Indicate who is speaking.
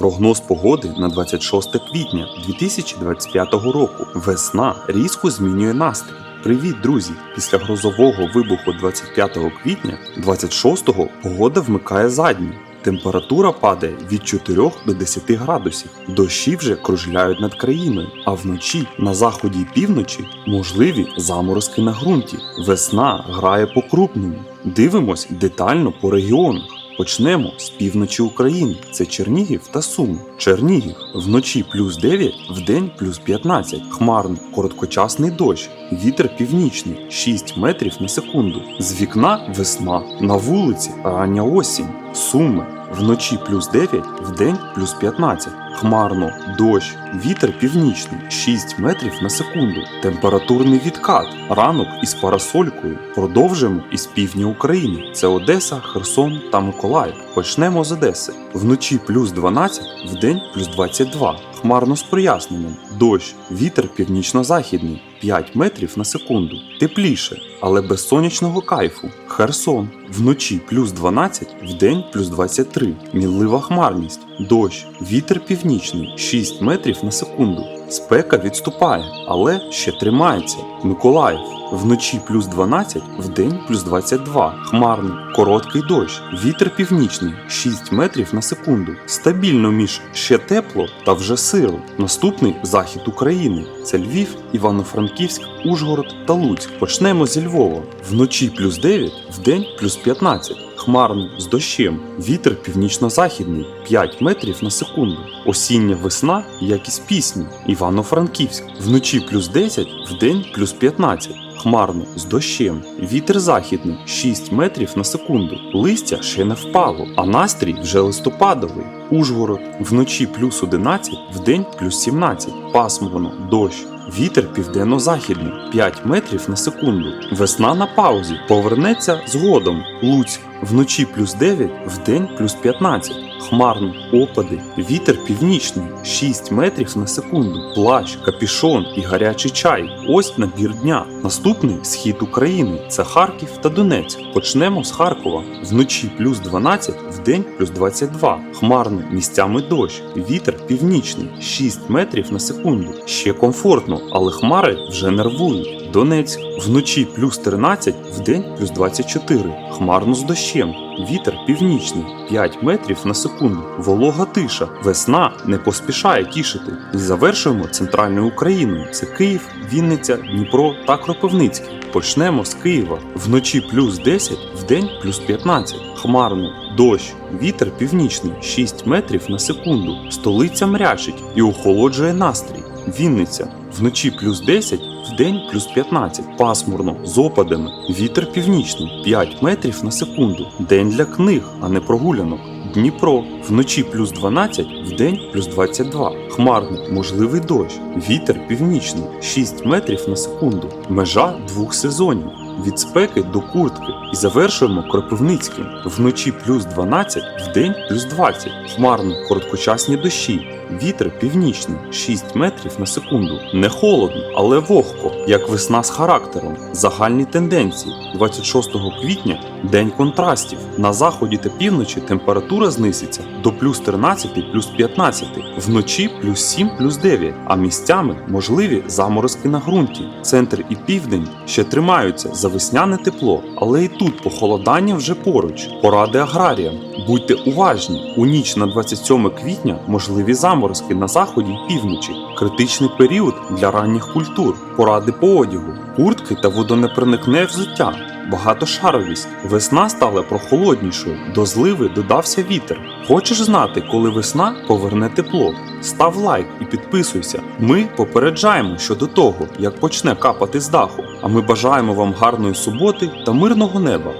Speaker 1: Прогноз погоди на 26 квітня 2025 року. Весна різко змінює настрій. Привіт, друзі! Після грозового вибуху 25 квітня 26-го погода вмикає задню. Температура падає від 4 до 10 градусів. Дощі вже кружляють над країною, а вночі на заході і півночі можливі заморозки на ґрунті. Весна грає по крупному. Дивимось детально по регіонах. Почнемо з півночі України. Це Чернігів та Сум. Чернігів вночі плюс 9, вдень плюс 15. Хмарно, короткочасний дощ. Вітер північний 6 метрів на секунду. З вікна весна. На вулиці рання осінь. Суми. Вночі плюс 9, вдень плюс 15. Хмарно, дощ, вітер північний 6 метрів на секунду. Температурний відкат. Ранок із парасолькою. Продовжимо із півдня України. Це Одеса, Херсон та Миколаїв. Почнемо з Одеси. Вночі плюс 12, вдень плюс 22. Хмарно з проясненням. Дощ, вітер північно-західний 5 метрів на секунду. Тепліше, але без сонячного кайфу. Херсон. Вночі плюс 12, вдень плюс 23. Мінлива хмарність. Дощ, вітер північний 6 метрів на секунду. Спека відступає, але ще тримається. Миколаїв. Вночі плюс 12, вдень плюс 22. Хмарно, короткий дощ. Вітер північний 6 метрів на секунду. Стабільно між ще тепло та вже сиро. Наступний захід України. Це Львів, Івано-Франківськ, Ужгород та Луцьк. Почнемо зі Львова. Вночі плюс 9, вдень плюс 15. Хмарно з дощем. Вітер північно-західний 5 метрів на секунду. Осіння весна, як із пісні. Івано-Франківськ. Вночі плюс 10, вдень плюс 15. Хмарно з дощем. Вітер західний 6 метрів на секунду. Листя ще не впало, а настрій вже листопадовий. Ужгород вночі плюс 11, вдень плюс 17. Пасмурно, дощ. Вітер південно-західний 5 метрів на секунду. Весна на паузі повернеться згодом. Луцьк вночі плюс 9, вдень плюс 15. Хмарно, опади, вітер північний 6 метрів на секунду. Плащ, капішон і гарячий чай. Ось набір дня. Наступний схід України це Харків та Донецьк. Почнемо з Харкова. Вночі плюс 12, вдень плюс 22. Хмарно місцями дощ. Вітер північний 6 метрів на секунду. Ще комфортно, але хмари вже нервують. Донецьк вночі плюс 13, вдень плюс 24. Хмарно з дощем. Вітер північний 5 метрів на секунду. Волога тиша. Весна не поспішає тішити. І завершуємо центральною Україною. Це Київ, Вінниця, Дніпро та Кропивницький. Почнемо з Києва. Вночі плюс 10, вдень плюс 15. Хмарно, дощ, вітер північний 6 метрів на секунду. Столиця мрячить і охолоджує настрій. Вінниця вночі плюс 10, вдень плюс 15. Пасмурно з опадами. Вітер північний 5 метрів на секунду. День для книг, а не прогулянок. Дніпро вночі плюс 12, вдень плюс 22. Хмарно, можливий дощ. Вітер північний 6 метрів на секунду. Межа двох сезонів. Від спеки до куртки. І завершуємо Кропивницьким. Вночі плюс 12, вдень плюс 20. Хмарно, короткочасні дощі. Вітер північний 6 метрів на секунду. Не холодно, але вогко, як весна з характером. Загальні тенденції. 26 квітня день контрастів. На заході та півночі температура знизиться до плюс 13 плюс 15, вночі плюс 7 плюс 9, а місцями можливі заморозки на ґрунті. Центр і південь ще тримаються за весняне тепло, але і тут похолодання вже поруч. Поради аграріям. Будьте уважні, у ніч на 27 квітня можливі заморозки на заході й півночі. Критичний період для ранніх культур. Поради по одягу, куртки та водонепроникне взуття. Багатошаровість. Весна стала прохолоднішою, до зливи додався вітер. Хочеш знати, коли весна поверне тепло? Став лайк і підписуйся. Ми попереджаємо щодо того, як почне капати з даху. А ми бажаємо вам гарної суботи та мирного неба.